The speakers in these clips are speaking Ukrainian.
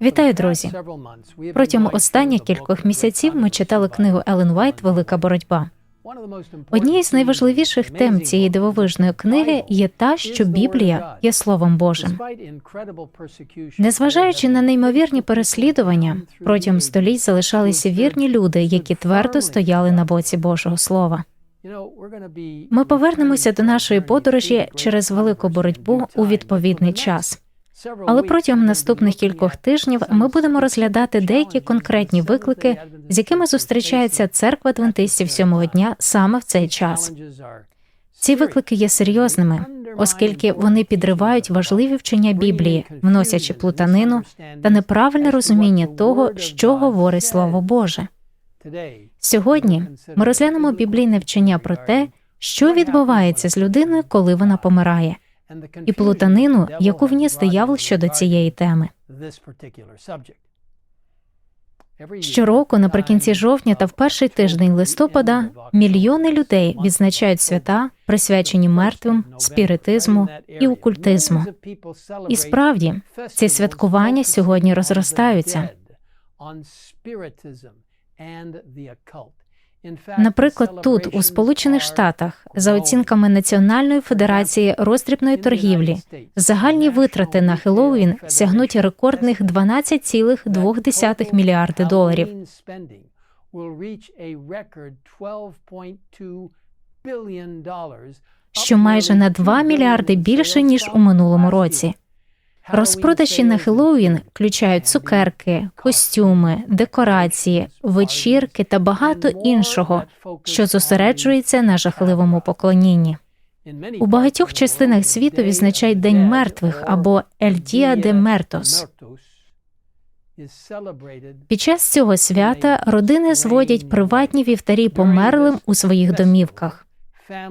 Вітаю, друзі! Протягом останніх кількох місяців ми читали книгу Елен Вайт Велика боротьба. Однією з найважливіших тем цієї дивовижної книги є та, що Біблія є Словом Божим. Незважаючи на неймовірні переслідування, протягом століть залишалися вірні люди, які твердо стояли на боці Божого Слова. Ми повернемося до нашої подорожі через велику боротьбу у відповідний час. Але протягом наступних кількох тижнів ми будемо розглядати деякі конкретні виклики, з якими зустрічається церква адвентистів сьомого дня саме в цей час. Ці виклики є серйозними, оскільки вони підривають важливі вчення Біблії, вносячи плутанину та неправильне розуміння того, що говорить Слово Боже. Сьогодні ми розглянемо біблійне вчення про те, що відбувається з людиною, коли вона помирає, і плутанину, яку вніс диявол щодо цієї теми. Щороку, наприкінці жовтня та в перший тиждень листопада, мільйони людей відзначають свята, присвячені мертвим, спіритизму і окультизму. І справді ці святкування сьогодні розростаються. Наприклад, тут у Сполучених Штатах, за оцінками Національної федерації роздрібної торгівлі, загальні витрати на Хеллоуін сягнуть рекордних 12,2 мільярди доларів. що майже на 2 мільярди більше ніж у минулому році. Розпродажі на Хеллоуін включають цукерки, костюми, декорації, вечірки та багато іншого, що зосереджується на жахливому поклонінні. У багатьох частинах світу відзначають День мертвих або «El Día de Muertos». Під час цього свята родини зводять приватні вівтарі померлим у своїх домівках.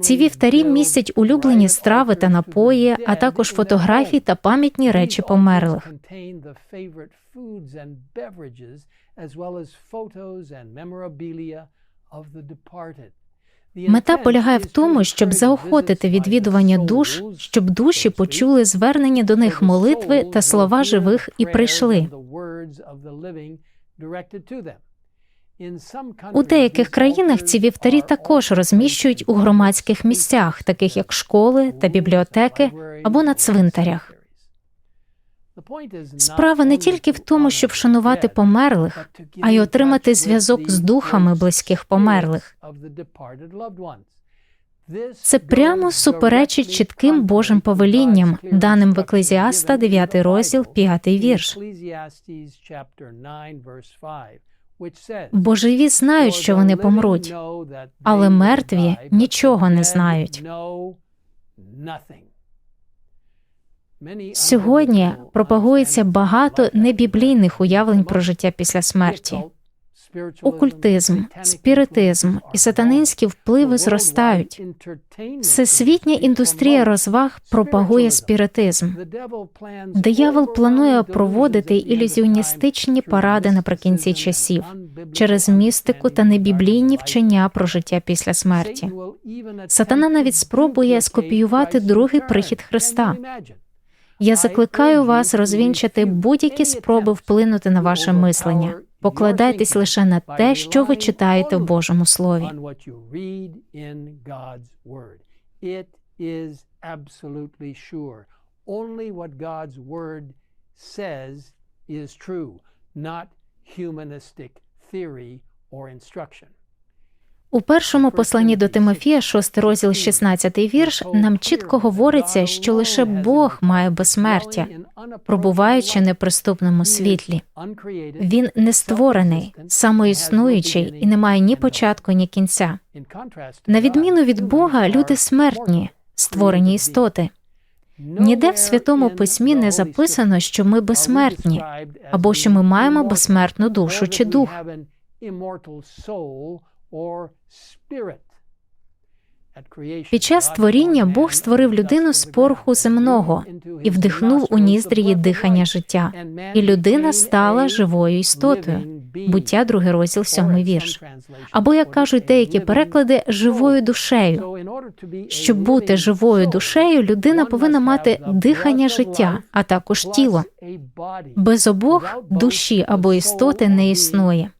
Ці вівтарі містять улюблені страви та напої, а також фотографії та пам'ятні речі померлих. Мета полягає в тому, щоб заохотити відвідування душ, щоб душі почули звернені до них молитви та слова живих і прийшли. У деяких країнах ці вівтарі також розміщують у громадських місцях, таких як школи та бібліотеки або на цвинтарях. Справа не тільки в тому, щоб вшанувати померлих, а й отримати зв'язок з духами близьких померлих. Це прямо суперечить чітким Божим повелінням, даним в Еклезіаста, 9 розділ, 5 вірш. Бо живі знають, що вони помруть, але мертві нічого не знають. Сьогодні пропагується багато небіблійних уявлень про життя після смерті. Окультизм, спіритизм і сатанинські впливи зростають. Всесвітня індустрія розваг пропагує спіритизм. Диявол планує проводити ілюзіоністичні паради наприкінці часів через містику та небіблійні вчення про життя після смерті. Сатана навіть спробує скопіювати другий прихід Христа. Я закликаю вас розвінчати будь-які спроби вплинути на ваше мислення. Покладайтесь лише на те, що ви читаєте в Божому Слові. Only what God's word says is true, not humanistic theory or instruction. У першому посланні до Тимофія, 6 розділ, 16 вірш, нам чітко говориться, що лише Бог має безсмертя, пробуваючи неприступному світлі. Він не створений, самоіснуючий і не має ні початку, ні кінця. На відміну від Бога, люди смертні, створені істоти. Ніде в святому письмі не записано, що ми безсмертні, або що ми маємо безсмертну душу чи дух. Під час створіння Бог створив людину з пороху земного і вдихнув у ніздрі її дихання життя, і людина стала живою істотою. буття, другий розділ, сьомий вірш. Або, як кажуть деякі переклади, живою душею. Щоб бути живою душею, людина повинна мати дихання життя, а також тіло. Без обох душі або істоти не існує.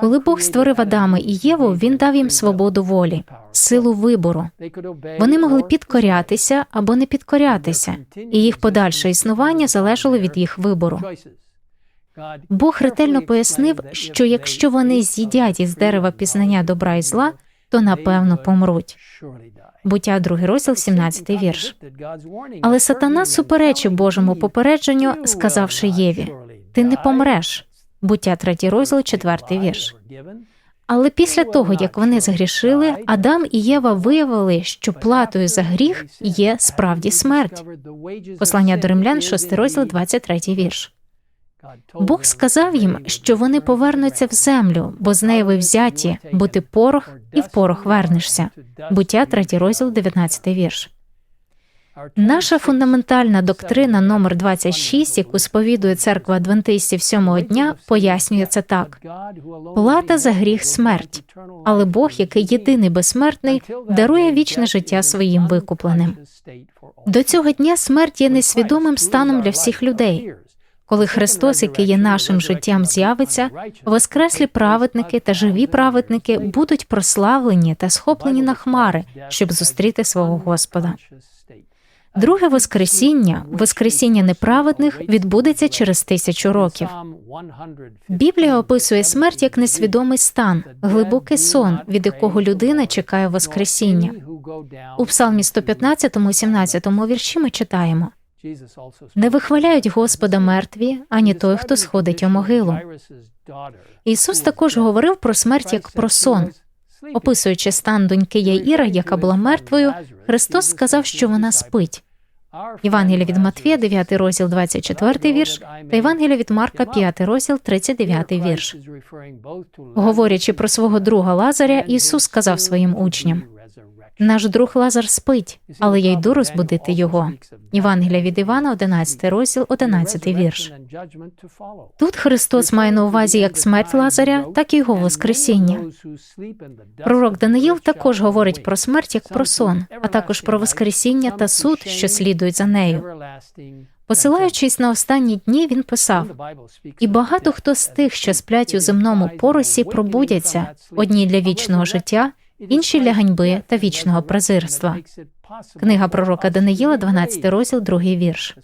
Коли Бог створив Адама і Єву, він дав їм свободу волі, силу вибору. Вони могли підкорятися або не підкорятися, і їх подальше існування залежало від їх вибору. Бог ретельно пояснив, що якщо вони з'їдять із дерева пізнання добра і зла, то напевно помруть. Буття другий розділ, 17 вірш. Але сатана суперечив Божому попередженню, сказавши Єві: Ти не помреш. Буття третій розділ, четвертий вірш. Але після того, як вони згрішили, Адам і Єва виявили, що платою за гріх є справді смерть. Послання до римлян, 6 розділ, 23 вірш. Бог сказав їм, що вони повернуться в землю, бо з неї ви взяті, бо ти порох і в порох вернешся. Буття 3 розділ, 19 вірш. Наша фундаментальна доктрина номер 26, яку сповідує церква адвентистів сьомого дня, пояснює це так: плата за гріх смерть, але Бог, який єдиний безсмертний, дарує вічне життя своїм викупленим. До цього дня смерть є несвідомим станом для всіх людей. Коли Христос, який є нашим життям, з'явиться, воскреслі праведники та живі праведники будуть прославлені та схоплені на хмари, щоб зустріти свого Господа. Друге Воскресіння, Воскресіння неправедних, відбудеться через тисячу років. Біблія описує смерть як несвідомий стан, глибокий сон, від якого людина чекає Воскресіння. У Псалмі 115, 17 вірші ми читаємо. Не вихваляють Господа мертві, ані той, хто сходить у могилу. Ісус також говорив про смерть як про сон. Описуючи стан доньки Яїра, яка була мертвою, Христос сказав, що вона спить. Євангелія від Матвія, 9 розділ, 24 вірш, та Євангелія від Марка, 5 розділ, 39 вірш. Говорячи про свого друга Лазаря, Ісус сказав своїм учням: наш друг Лазар спить, але я йду розбудити його. Євангелія від Івана, 11 розділ, 11 вірш. Тут Христос має на увазі як смерть Лазаря, так і його Воскресіння. Пророк Даниїл також говорить про смерть як про сон, а також про Воскресіння та суд, що слідують за нею. Посилаючись на останні дні, він писав: і багато хто з тих, що сплять у земному поросі, пробудяться одні для вічного життя, інші для ганьби та вічного презирства. Книга пророка Даниїла, 12 розділ, 2 вірш.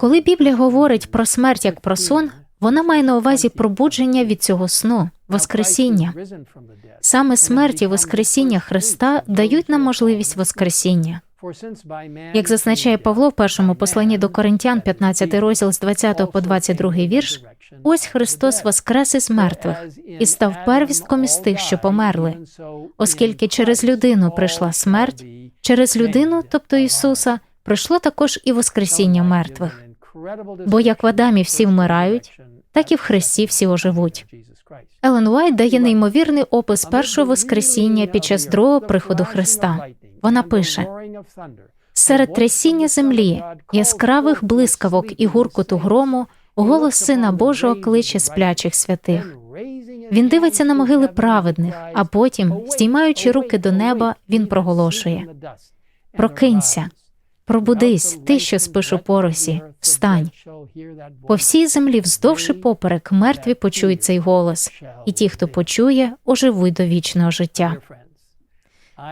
Коли Біблія говорить про смерть як про сон, вона має на увазі пробудження від цього сну, Воскресіння. Саме смерть і Воскресіння Христа дають нам можливість Воскресіння. Як зазначає Павло в першому посланні до Коринтян, 15 розділ з 20 по 22 вірш, ось Христос воскрес із мертвих і став первістком із тих, що померли, оскільки через людину прийшла смерть, через людину, тобто Ісуса, прийшло також і Воскресіння мертвих. Бо як в Адамі всі вмирають, так і в Христі всі оживуть. Елен Уайт дає неймовірний опис першого Воскресіння під час другого приходу Христа. Вона пише серед трясіння землі, яскравих блискавок і гуркоту грому, голос Сина Божого кличе сплячих святих. Він дивиться на могили праведних, а потім, здіймаючи руки до неба, він проголошує: Прокинься, пробудись, ти, що спиш у поросі, встань. По всій землі, вздовж і поперек, мертві почують цей голос, і ті, хто почує, оживуть до вічного життя.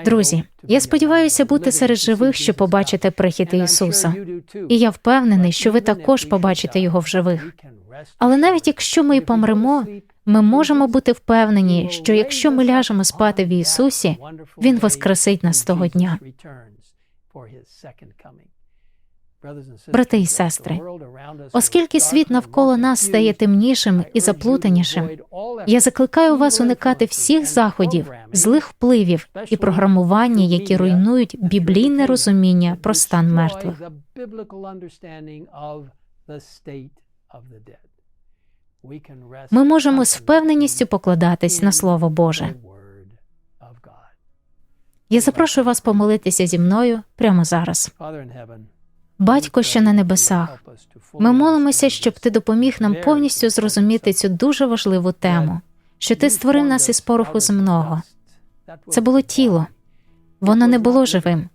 Друзі, я сподіваюся бути серед живих, щоб побачити прихід Ісуса. І я впевнений, що ви також побачите його в живих. Але навіть якщо ми і помремо, ми можемо бути впевнені, що якщо ми ляжемо спати в Ісусі, Він воскресить нас того дня. Брати і сестри, оскільки світ навколо нас стає темнішим і заплутанішим, я закликаю вас уникати всіх заходів, злих впливів і програмування, які руйнують біблійне розуміння про стан мертвих. Ми можемо з впевненістю покладатись на Слово Боже. Я запрошую вас помолитися зі мною прямо зараз. Батько, що на небесах, ми молимося, щоб ти допоміг нам повністю зрозуміти цю дуже важливу тему, що ти створив нас із пороху земного. Це було тіло, воно не було живим.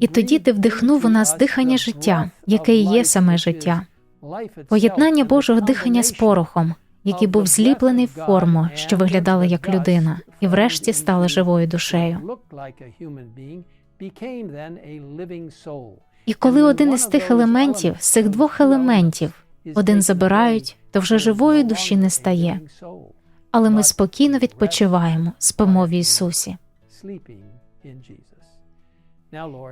І тоді ти вдихнув у нас дихання життя, яке і є саме життя, поєднання Божого дихання з порохом, який був зліплений в форму, що виглядала як людина, і врешті стала живою душею. І коли один із тих елементів, з цих двох елементів, один забирають, то вже живої душі не стає. Але ми спокійно відпочиваємо, спимо в Ісусі.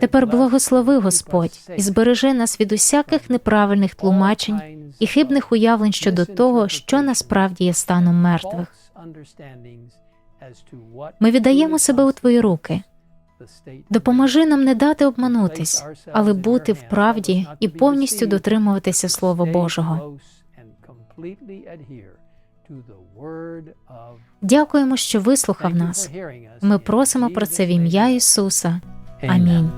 Тепер благослови Господь і збережи нас від усяких неправильних тлумачень і хибних уявлень щодо того, що насправді є станом мертвих. Ми віддаємо себе у Твої руки. Допоможи нам не дати обманутись, але бути в правді і повністю дотримуватися Слова Божого. Дякуємо, що вислухав нас. Ми просимо про це в ім'я Ісуса. Амінь.